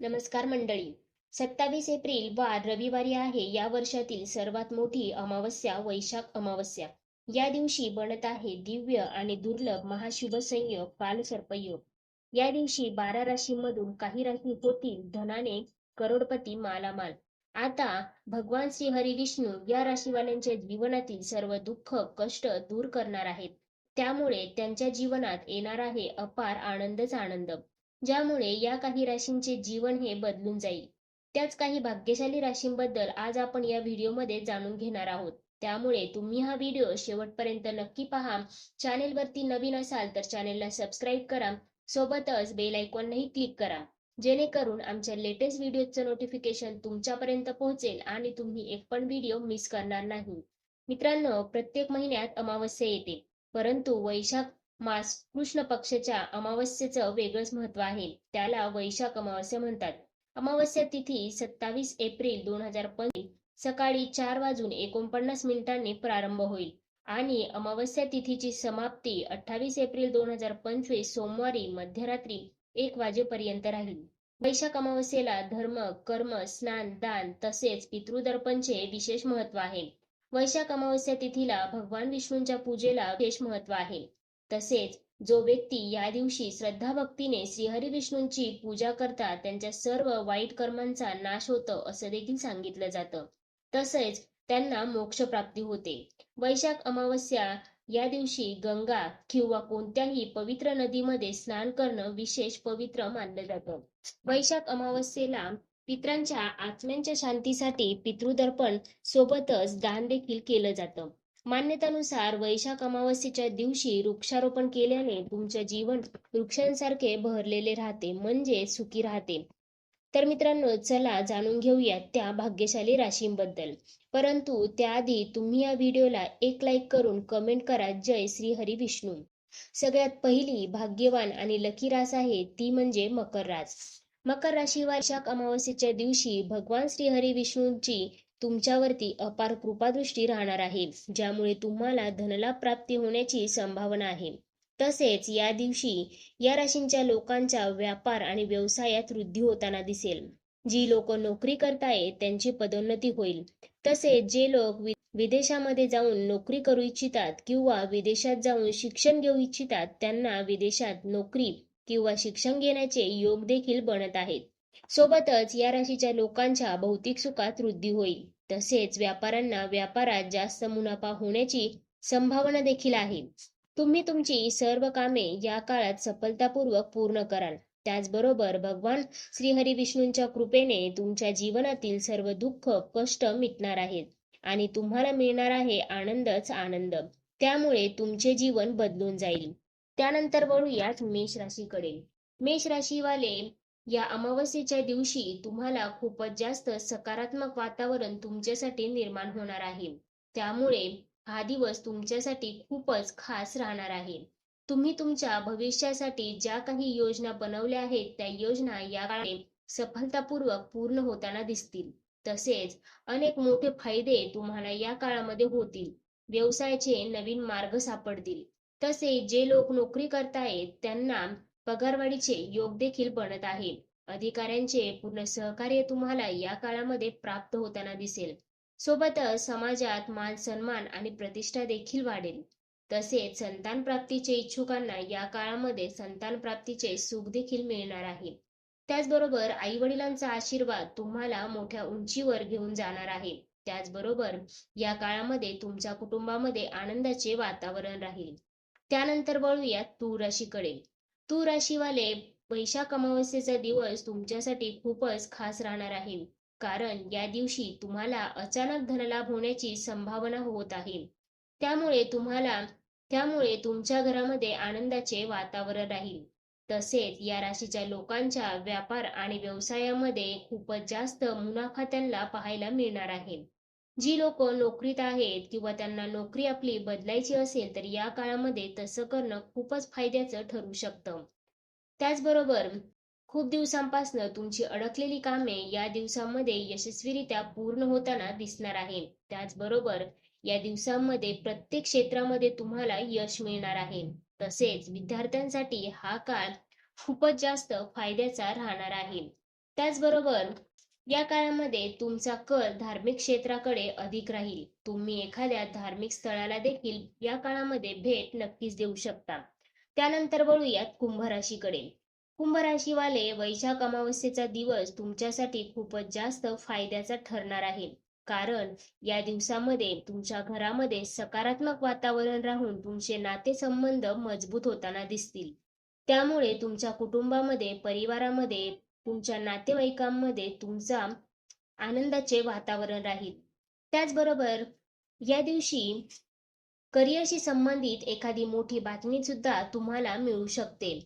नमस्कार मंडळी. सत्तावीस एप्रिल वार रविवारी आहे. या वर्षातील सर्वात मोठी अमावस्या वैशाख अमावस्या. या दिवशी बनत आहे दिव्य आणि दुर्लभ महाशिवसंयोग काल कालसर्पयोग या दिवशी बारा राशींमधून काही राशी होतील धनाने करोडपती मालामाल. आता भगवान श्री हरी विष्णू या राशीवाल्यांच्या जीवनातील सर्व दुःख कष्ट दूर करणार आहेत. त्यामुळे त्यांच्या जीवनात येणार आहे अपार आनंदच आनंद. ज्यामुळे या काही राशींचे जीवन हे बदलून जाईल. त्याच काही भाग्यशाली राशींबद्दल आज आपण या व्हिडिओमध्ये जाणून घेणार आहोत. त्यामुळे तुम्ही हा व्हिडिओ शेवटपर्यंत नक्की पहा. चॅनेलवरती नवीन असाल तर चॅनेलला सबस्क्राईब करा. सोबतच बेल आयकॉनही क्लिक करा. जेणेकरून आमच्या लेटेस्ट व्हिडिओचं नोटिफिकेशन तुमच्यापर्यंत पोहोचेल आणि तुम्ही एक पण व्हिडिओ मिस करणार नाही. मित्रांनो प्रत्येक महिन्यात अमावस्या येते. परंतु वैशाख मास कृष्ण पक्षाच्या अमावस्येचं वेगळंच महत्त्व आहे. त्याला वैशाख अमावस्या म्हणतात. अमावस्या तिथी सत्तावीस एप्रिल दोन हजार पंचवीस सकाळी चार वाजून एकोणपन्नास मिनिटांनी प्रारंभ होईल. आणि अमावस्या तिथीची समाप्ती अठ्ठावीस एप्रिल दोन हजार पंचवीस सोमवारी मध्यरात्री एक वाजेपर्यंत राहील. वैशाख अमावस्येला धर्म कर्म स्नान दान तसेच पितृदर्पणचे विशेष महत्त्व आहे. वैशाख अमावस्या तिथीला भगवान विष्णूंच्या पूजेला विशेष महत्त्व आहे. तसेच जो व्यक्ती या दिवशी श्रद्धा भक्तीने श्रीहरी विष्णूंची पूजा करतात त्यांच्या सर्व वाईट कर्मांचा नाश होतो असं देखील सांगितलं जातं. तसेच त्यांना मोक्ष प्राप्ती होते. वैशाख अमावस्या या दिवशी गंगा किंवा कोणत्याही पवित्र नदीमध्ये स्नान करणं विशेष पवित्र मानलं जातं. वैशाख अमावस्येला पित्रांच्या आत्म्यांच्या शांतीसाठी पितृदर्पण सोबतच दान देखील केलं जातं. मान्यतानुसार वैशाख अमावस्येच्या दिवशी वृक्षारोपण केल्याने तुमचे जीवन वृक्षांसारखे बहरलेले राहते म्हणजे सुखी राहते. तर मित्रांनो चला जाणून घेऊया त्या भाग्यशाली राशींबद्दल. परंतु त्याआधी तुम्ही या व्हिडिओला एक लाईक करून कमेंट करा जय श्री हरी विष्णू. सगळ्यात पहिली भाग्यवान आणि लकी रास आहे ती म्हणजे मकर रास. मकर राशी वैशाख अमावस्येच्या दिवशी भगवान श्री हरी विष्णूंची तुमच्यावरती अपार कृपादृष्टी राहणार आहे ज्यामुळे तुम्हाला धनलाभ प्राप्ती होण्याची संभावना आहे. तसेच या दिवशी या राशींच्या लोकांच्या व्यापार आणि व्यवसायात वृद्धी होताना दिसेल. जी लोक नोकरी करतायत त्यांची पदोन्नती होईल. तसेच जे लोक विदेशामध्ये जाऊन नोकरी करू इच्छितात किंवा विदेशात जाऊन शिक्षण घेऊ इच्छितात त्यांना विदेशात नोकरी किंवा शिक्षण घेण्याचे योग देखील बनत आहेत. सोबतच या राशीच्या लोकांच्या भौतिक सुखात वृद्धी होईल. तसेच व्यापाऱ्यांना व्यापारात जास्त मुनाफा होण्याची संभावना देखील आहे. तुम्ही तुमची सर्व कामे या काळात सफलतापूर्वक पूर्ण कराल. त्याचबरोबर भगवान श्रीहरी विष्णूंच्या कृपेने तुमच्या जीवनातील सर्व दुःख कष्ट मिटणार आहेत आणि तुम्हाला मिळणार आहे आनंदच आनंद. त्यामुळे तुमचे जीवन बदलून जाईल. त्यानंतर वळूयात मेष राशीकडे. मेष राशीवाले या अमावस्येच्या दिवशी तुम्हाला खूपच जास्त सकारात्मक वातावरण तुमच्यासाठी निर्माण होणार आहे. त्यामुळे हा दिवस तुमच्यासाठी खूपच खास राहणार आहे. तुम्ही तुमच्या भविष्यासाठी ज्या काही योजना बनवल्या आहेत त्या योजना या काळात सफलतापूर्वक पूर्ण होताना दिसतील. तसेच अनेक मोठे फायदे तुम्हाला या काळामध्ये होतील. व्यवसायाचे नवीन मार्ग सापडतील. तसे जे लोक नोकरी करतायत त्यांना पगारवाढीचे योग देखील बनत आहे अधिकाऱ्यांचे पूर्ण सहकार्य तुम्हाला या काळामध्ये प्राप्त होताना दिसेल. सोबतच समाजात मान सन्मान आणि प्रतिष्ठा देखील वाढेल. तसेच संतान प्राप्तीचे इच्छुकांना या काळामध्ये संतान प्राप्तीचे सुख देखील मिळणार आहे. त्याचबरोबर आई वडिलांचा आशीर्वाद तुम्हाला मोठ्या उंचीवर घेऊन जाणार आहे. त्याचबरोबर या काळामध्ये तुमच्या कुटुंबामध्ये आनंदाचे वातावरण राहील. त्यानंतर वळूया तूर राशीकडे. तू राशीवाले वैशाख अमावस्येचा दिवस तुमच्यासाठी खूपच खास राहणार आहे. कारण या दिवशी तुम्हाला अचानक धनलाभ होण्याची संभावना होत आहे. त्यामुळे तुम्हाला त्यामुळे तुमच्या घरामध्ये आनंदाचे वातावरण राहील. तसेच या राशीच्या लोकांच्या व्यापार आणि व्यवसायामध्ये खूपच जास्त मुनाफा त्यांना पाहायला मिळणार आहे. जी लोक नोकरीत आहेत किंवा त्यांना नोकरी आपली बदलायची असेल तर या काळामध्ये तसं करणं खूपच फायद्याचं ठरू शकतं. त्याचबरोबर खूप दिवसांपासून तुमची अडकलेली कामे या दिवसांमध्ये यशस्वीरित्या पूर्ण होताना दिसणार आहे त्याचबरोबर या दिवसांमध्ये प्रत्येक क्षेत्रामध्ये तुम्हाला यश मिळणार आहे. तसेच विद्यार्थ्यांसाठी हा काळ खूपच जास्त फायद्याचा राहणार आहे. त्याचबरोबर या काळामध्ये तुमचा कल धार्मिक क्षेत्राकडे अधिक राहील. तुम्ही एखाद्या धार्मिक स्थळाला देखील या काळामध्ये भेट नक्कीच देऊ शकता. त्यानंतर वळूयात कुंभ राशीकडे कुंभ राशीवाले वैशाख अमावस्येचा दिवस तुमच्यासाठी खूपच जास्त फायद्याचा ठरणार आहे. कारण या दिवसामध्ये तुमच्या घरामध्ये सकारात्मक वातावरण राहून तुमचे नातेसंबंध मजबूत होताना दिसतील. त्यामुळे तुमच्या कुटुंबामध्ये परिवारामध्ये तुमच्या नातेवाईकांमध्ये तुमचा आनंदाचे वातावरण राहील. त्याचबरोबर या दिवशी करिअरशी संबंधित एखादी मोठी बातमी सुद्धा तुम्हाला मिळू शकते.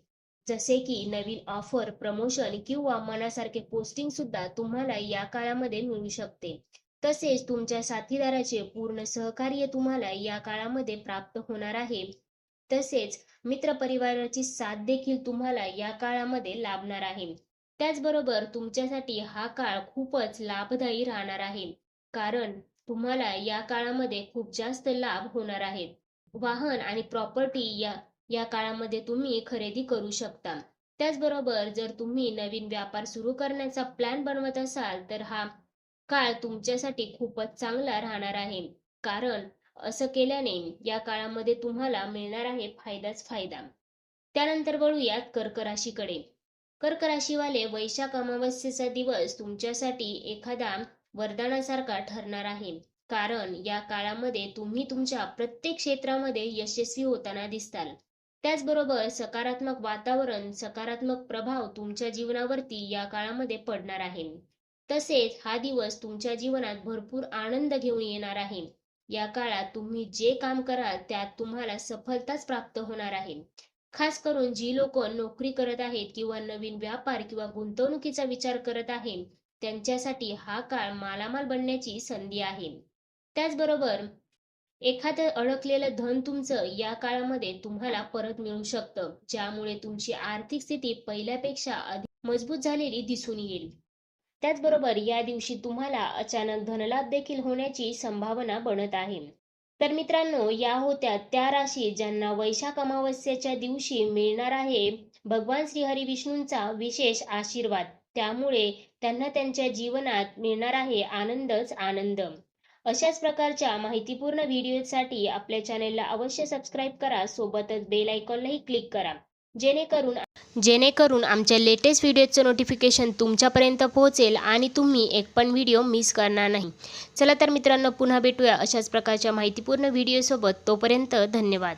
जसे की नवीन ऑफर प्रमोशन किंवा मनासारखे पोस्टिंग सुद्धा तुम्हाला या काळामध्ये मिळू शकते. तसेच तुमच्या साथीदाराचे पूर्ण सहकार्य तुम्हाला या काळामध्ये प्राप्त होणार आहे. तसेच मित्र परिवाराची साथ देखील तुम्हाला या काळामध्ये लाभणार आहे. त्याचबरोबर तुमच्यासाठी हा काळ खूपच लाभदायी राहणार आहे. कारण तुम्हाला या काळामध्ये खूप जास्त लाभ होणार आहेत. वाहन आणि प्रॉपर्टी या या काळामध्ये तुम्ही खरेदी करू शकता. त्याचबरोबर जर तुम्ही नवीन व्यापार सुरू करण्याचा प्लॅन बनवत असाल तर हा काळ तुमच्यासाठी खूपच चांगला राहणार आहे. कारण असं केल्याने या काळामध्ये तुम्हाला मिळणार आहे फायदाच फायदा. त्यानंतर वळूयात कर्क राशीकडे कर्क राशीवाले वैशाख अमावस्येचा दिवस तुमच्यासाठी एखादा वरदानासारखा ठरणार आहे. कारण या काळामध्ये तुम्ही तुमच्या प्रत्येक क्षेत्रामध्ये यशस्वी होताना दिसताल. त्याचबरोबर सकारात्मक वातावरण सकारात्मक प्रभाव तुमच्या जीवनावरती या काळामध्ये पडणार आहे. तसेच हा दिवस तुमच्या जीवनात भरपूर आनंद घेऊन येणार आहे. या काळात तुम्ही जे काम कराल त्यात तुम्हाला सफलताच प्राप्त होणार आहे. खास करून जी लोक नोकरी करत आहेत किंवा नवीन व्यापार किंवा गुंतवणुकीचा विचार करत आहेत त्यांच्यासाठी हा काळ मालामाल बनण्याची संधी आहे. त्याचबरोबर एखादं अडकलेलं धन तुमचं या काळामध्ये तुम्हाला परत मिळू शकतं ज्यामुळे तुमची आर्थिक स्थिती पहिल्यापेक्षा अधिक मजबूत झालेली दिसून येईल. त्याचबरोबर या दिवशी तुम्हाला अचानक धनलाभ देखील होण्याची संभावना बनत आहे. तर मित्रांनो या होत्या त्या राशी ज्यांना वैशाख अमावस्येच्या दिवशी मिळणार आहे भगवान श्रीहरी विष्णूंचा विशेष आशीर्वाद. त्यामुळे त्यांना त्यांच्या जीवनात मिळणार आहे आनंदच आनंद. अशाच प्रकारच्या माहितीपूर्ण व्हिडिओसाठी आपल्या चॅनेलला अवश्य सबस्क्राईब करा. सोबतच बेल आयकॉनलाही क्लिक करा. जेणेकरून जेणेकरून आमच्या लेटेस्ट व्हिडिओचं नोटिफिकेशन तुमच्यापर्यंत पोहोचेल आणि तुम्ही एक पण व्हिडिओ मिस करणार नाही. चला तर मित्रांनो पुन्हा भेटूया अशाच प्रकारच्या माहितीपूर्ण व्हिडिओसोबत तोपर्यंत धन्यवाद.